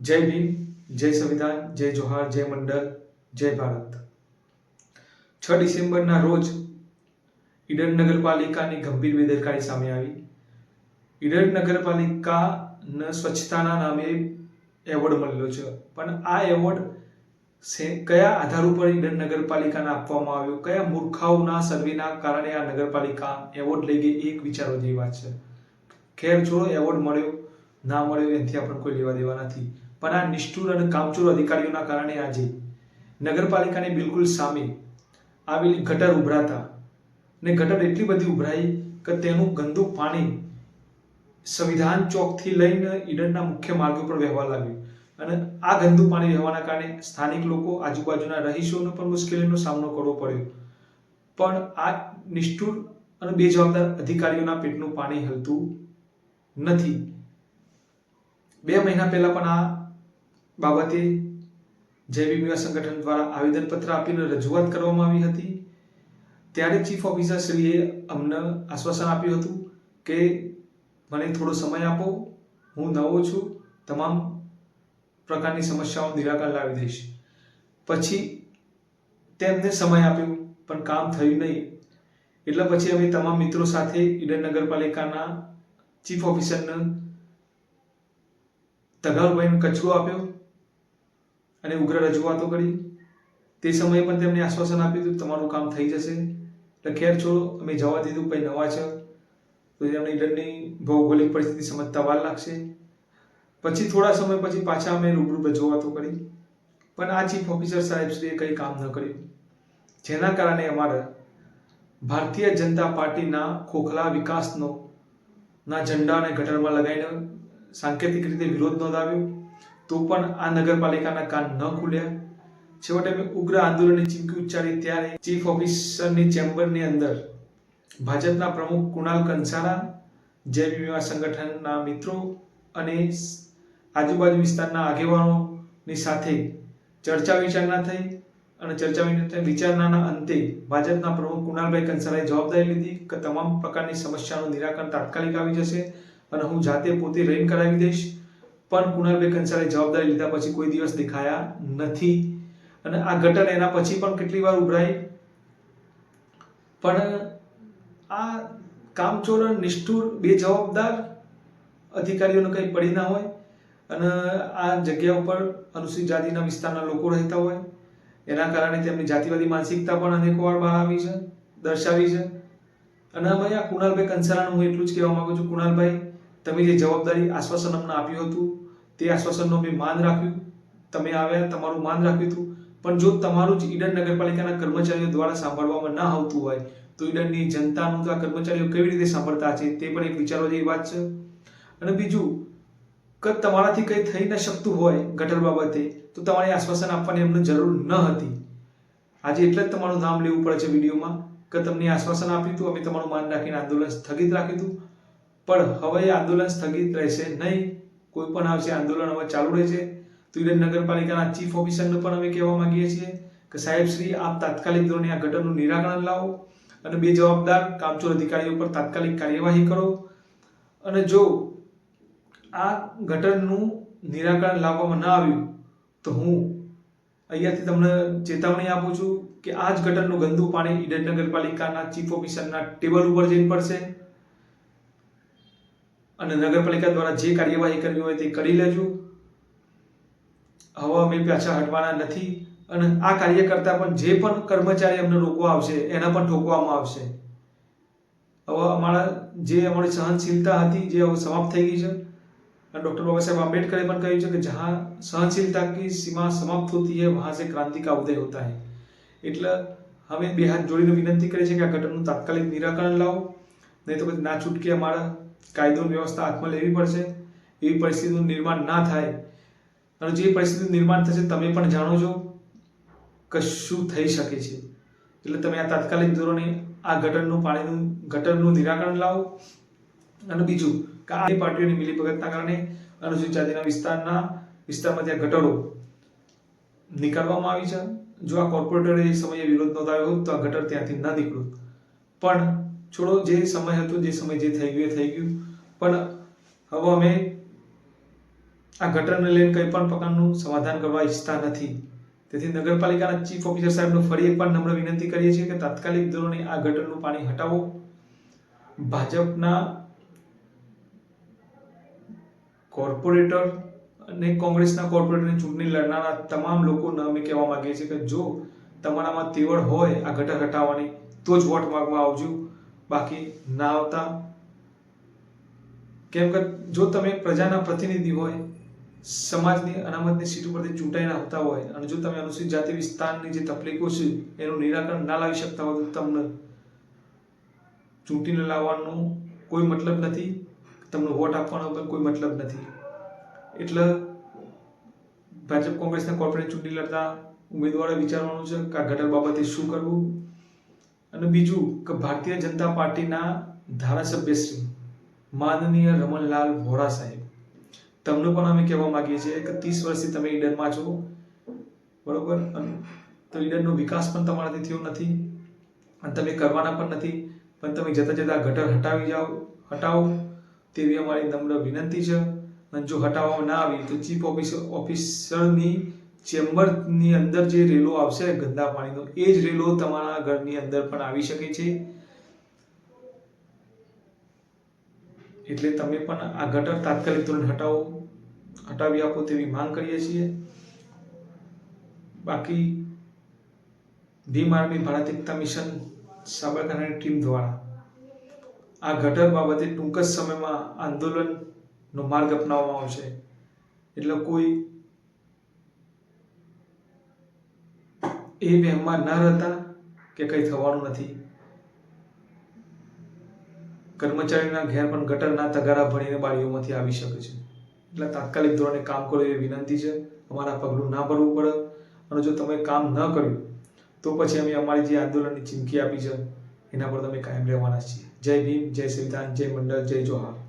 જય ભીમ, જય સંવિધાન, જય જોહાર, જય મંડળ, જય ભારત. છ ડિસેમ્બરના રોજ ઈડર નગરપાલિકાની ગંભીર બેદરકારી સામે આવી. ઈડર નગરપાલિકાને સ્વચ્છતાના નામે એવોર્ડ મળેલો છે. પણ આ એવોર્ડ સે- કયા આધાર ઉપર ઈડર નગરપાલિકાને આપવામાં આવ્યો? કયા મૂર્ખાઓના સર્વેના કારણે આ નગરપાલિકા એવોર્ડ લઈ ગઈ? એક વિચારો જેવી વાત છે. ખેર છોડો એવોર્ડ મળ્યો, ના મળ્યો, એનાથી આપણે કોઈ લેવા દેવા નથી. પણ આ નિષ્ઠુર અને કામચોર અધિકારીઓના કારણે આજે નગરપાલિકાની બિલકુલ સામે આવેલી ગટર ઉભરાતા ને ગટર એટલી બધી ઉભરાઈ કે તેનું ગંદુ પાણી સંવિધાન ચોકથી લઈને ઈડનના મુખ્ય માર્ગો ઉપર વહેવા લાગ્યું. અને આ ગંદુ પાણી વહેવાના કારણે સ્થાનિક લોકો આજુબાજુના રહીશોને પણ મુશ્કેલીનો સામનો કરવો પડ્યો. પણ આ નિષ્ઠુર અને બેજવાબદાર અધિકારીઓના પેટનું પાણી હલતું નથી. બે મહિના પહેલા પણ આ બાબતે જય ભીમ સંગઠન દ્વારા આવેદનપત્ર આપીને રજૂઆત કરવામાં આવી હતી. ત્યારે ચીફ ઓફિસર શ્રીએ અમને આશ્વાસન આપ્યું હતું કે મને થોડો સમય આપો, હું નવો છું, તમામ પ્રકારની સમસ્યાઓ નિરાકરણ લાવી દઈશ. પછી તેમને સમય આપ્યો, પણ કામ થયું નહીં. એટલે પછી અમે તમામ મિત્રો સાથે ઈડર નગરપાલિકાના ચીફ ઓફિસરને તગારભાઈને કચરો આપ્યો. અને ઉગ્ર રજૂઆતો કરી. તે સમયે પણ તેમણે આશ્વાસન આપ્યું હતું તમારું કામ થઈ જશે. એટલે ખેર છોડો, અમે જવા દીધું, પછી નવા છે. તો તેમણે ઈડરની ભૌગોલિક પરિસ્થિતિ સમજતા વાર લાગશે. પછી થોડા સમય પછી પાછા અમે રૂબરૂ રજૂઆતો કરી. પણ આ ચીફ ઓફિસર સાહેબશ્રીએ કંઈ કામ ન કર્યું. જેના કારણે અમારા ભારતીય જનતા પાર્ટીના ખોખલા વિકાસનો, ના ઝંડાને ગટરમાં લગાવીને સાંકેતિક રીતે વિરોધ નોંધાવ્યો. તો પણ આ નગરપાલિકાના કાન ન ખુલ્યા છેવટે અમે ઉગ્ર આંદોલનની ચીમકી ઉચ્ચારી ત્યારે ચીફ ઓફિસરની ચેમ્બરની અંદર ભાજપના પ્રમુખ કુણાલ કંસારા જય વીમા સંગઠનના મિત્રો અને આજુબાજુ વિસ્તારના આગેવાનોની સાથે ચર્ચા વિચારણા થઈ અને ચર્ચા વિચારણાના અંતે ભાજપના પ્રમુખ કુણાલભાઈ કંસારાએ જવાબદારી લીધી કે તમામ પ્રકારની સમસ્યાનું નિરાકરણ તાત્કાલિક આવી જશે અને હું જાતે પોતે રહીને કરાવી દઈશ. પણ કુણાલભાઈ કંસારાએ જવાબદારી લીધા પછી કોઈ દિવસ દેખાયા નથી. અને આ ઘટન એના પછી પણ કેટલી વાર ઉભરાઈ? પણ, આ કામચોર નિષ્ઠુર, બે જવાબદાર અધિકારીઓને કંઈ પડી ના હોય અને આ જગ્યા ઉપર અનુસૂચિત જાતિના વિસ્તારના લોકો રહેતા હોય. એના કારણે તેમની જાતિવાદી માનસિકતા પણ અનેકવાર બહાર આવી છે, દર્શાવી છે. અને ભાઈ આ કુણાલભાઈ કંસારાનું હું એટલું જ કહેવા માંગુ છું કુણાલભાઈ તમે જે જવાબદારી આશ્વાસન અમને આપ્યું હતું, તે આશ્વાસનનું અમે માન રાખ્યું. તમે આવ્યા, તમારું માન રાખ્યું હતું. પણ જો તમારું જ ઈડન નગરપાલિકાના કર્મચારીઓ દ્વારા સાંભળવામાં ના આવતું હોય, તો ઈડનની જનતાનું તો આ કર્મચારીઓ કેવી રીતે સાંભળતા છે તે પણ એક વિચારવા જેવી વાત છે. અને બીજું, કદ તમારાથી કંઈ થઈ ન શકતું હોય ગટર બાબતે, તો તમારે આશ્વાસન આપવાની એમને જરૂર ન હતી. આજે એટલે જ તમારું નામ લેવું પડે છે વિડીયોમાં. કે તમને આશ્વાસન આપ્યું હતું, અમે તમારું માન રાખીને આંદોલન સ્થગિત રાખ્યું હતું. પણ હવે આંદોલન સ્થગિત રહેશે નહીં. કોઈ પણ આવશે, આંદોલન હવે ચાલુ રહેશે. તો ઈડર નગરપાલિકાના ચીફ ઓફિસરને પણ અમે કહેવા માંગીએ છીએ કે સાહેબ શ્રી, આપ તાત્કાલિક ધોરણે આ ગટરનું નિરાકરણ લાવો અને બે જવાબદાર કામચોર અધિકારીઓ પર તાત્કાલિક કાર્યવાહી કરો. અને જો આ ગટરનું નિરાકરણ લાવવામાં ન આવ્યું, તો હું અહીંયાથી તમને ચેતવણી આપું છું કે આ જ ગટરનું ગંદુ પાણી ઈડન નગરપાલિકાના ચીફ ઓફિસરના ટેબલ ઉપર જઈને પડશે. અને નગરપાલિકા દ્વારા જે કાર્યવાહી કરવી હોય તે કરી લેજો. હવે અમે પાછા હટવાના નથી અને આ કાર્ય કરતા પણ જે પણ કર્મચારી અમને રોકવા આવશે, એના પણ ઠોકવામાં આવશે. હવે અમારા જે અમારી સહનશીલતા હતી, જે હવે સમાપ્ત થઈ ગઈ છે. અને ડૉક્ટર બાબા સાહેબ આંબેડકરે પણ કહ્યું છે કે જ્યાં સહનશીલતા કી સીમા સમાપ્ત હોતી હે, વહાં સે ક્રાંતિ કા ઉદય હોતા હૈ. એટલે હવે બે હાથ જોડીને વિનંતી કરીએ છીએ કે આ ઘટનાનું તાત્કાલિક નિરાકરણ લાવો. નહીં તો પછી ના છૂટકે અમારા કાયદો વ્યવસ્થા હાથમાં લેવી પડશે. એવી પરિસ્થિતિનું નિર્માણ ના થાય. અને જે પરિસ્થિતિનું નિર્માણ થશે તમે પણ જાણો છો કે શું થઈ શકે છે. એટલે તમે આ તાત્કાલિક ધોરણે આ ગટરનું પાણીનું, ગટરનું નિરાકરણ લાવો. અને બીજું કે આ પાર્ટીઓની મિલીભગતના કારણે અનુસૂચિત જાતિના વિસ્તારના વિસ્તારમાં ત્યાં ગટરો નીકાળવામાં આવી છે. જો આ કોર્પોરેટરે એ સમયે વિરોધ નોંધાવ્યો હોત તો આ ગટર ત્યાંથી ન નીકળોત. પણ છોડો, જે સમય હતો, જે સમય જે થઈ ગયું એ થઈ ગયું. પણ હવે અમે આ ગટરને લઈને કંઈ પણ પ્રકારનું સમાધાન કરવા ઈચ્છતા નથી. તેથી નગરપાલિકાના ચીફ ઓફિસર સાહેબનો ફરી એકવાર નમ્ર વિનંતી કરીએ છીએ કે તાત્કાલિક ધોરણે આ ગટરનું પાણી હટાવો. ભાજપના કોર્પોરેટર અને કોંગ્રેસના કોર્પોરેટરની ચૂંટણી લડનારા તમામ લોકોને અમે કહેવા માંગીએ છીએ કે જો તમારામાં તેવડ હોય આ ગટર હટાવવાની, તો જ વોટ માગવા આવજો. બાકી ના આવતા. કેમ કે જો તમે પ્રજાના પ્રતિનિધિ હોય, સમાજની અનામતની સીટ ઉપરથી ચૂંટાઈને આવતા હોય અને જો તમે અનુસૂચિત જાતિ વિસ્તારની જે તકલીફો છે, એનું નિરાકરણ ના લાવી શકતા હોય તો તમને ચૂંટીને લાવવાનું કોઈ મતલબ નથી. તમને વોટ આપવાનો પણ કોઈ મતલબ નથી. એટલે ભાજપ કોંગ્રેસના કોર્પોરેટ ચૂંટણી લડતા ઉમેદવારે વિચારવાનું છે કે આ ગટર બાબતે શું કરવું? અને બીજું કે ભારતીય જનતા પાર્ટીના ધારાસભ્ય શ્રી માનનીય રમણલાલ વોરા સાહેબ. તમને પણ અમે કહેવા માંગીએ છીએ કે ત્રીસ વર્ષથી તમે ઈડનમાં છો, બરોબર? તો ઈડનનો વિકાસ પણ તમારાથી થયો નથી, અને તમે કરવાના પણ નથી, પણ તમે જતા જતા ગટર હટાવી જાઓ, હટાવો. તેવી અમારી નમ્ર વિનંતી છે. અને જો હટાવવામાં ના આવી તો ચીફ ઓફિસર ઓફિસરની ચેમ્બરની અંદર જે રેલો આવશે ગંદા પાણીનો, એ જ રેલો તમારા ઘરની અંદર પણ આવી શકે છે. એટલે તમે પણ આ ગટર તાત્કાલિક ધોરણ હટાવો, હટાવી આપો તેવી માંગ કરીએ છીએ. બાકી ભીમ આર્મી ભારત એકતા મિશન સાબરકાંઠાની ટીમ દ્વારા આ ગટર બાબતે ટૂંક જ સમયમાં આંદોલનનો માર્ગ અપનાવવામાં આવશે. એટલે કોઈ એ વહેમમાં ન રહેતા કે કંઈ થવાનું નથી. કર્મચારીના ઘેર પણ ગટરના તગારા ભણીને બાળીઓમાંથી આવી શકે છે. એટલે તાત્કાલિક ધોરણે કામ કરો એવી વિનંતી છે. અમારા પગલું ના ભરવું પડે. અને જો તમે કામ ન કર્યું, તો પછી અમે અમારી જે આંદોલનની ચીમકી આપી છે, એના પર તમે કાયમ રહેવાના છીએ. જય ભીમ, જય સંવિધાન જય મંડળ, જય જોહાર.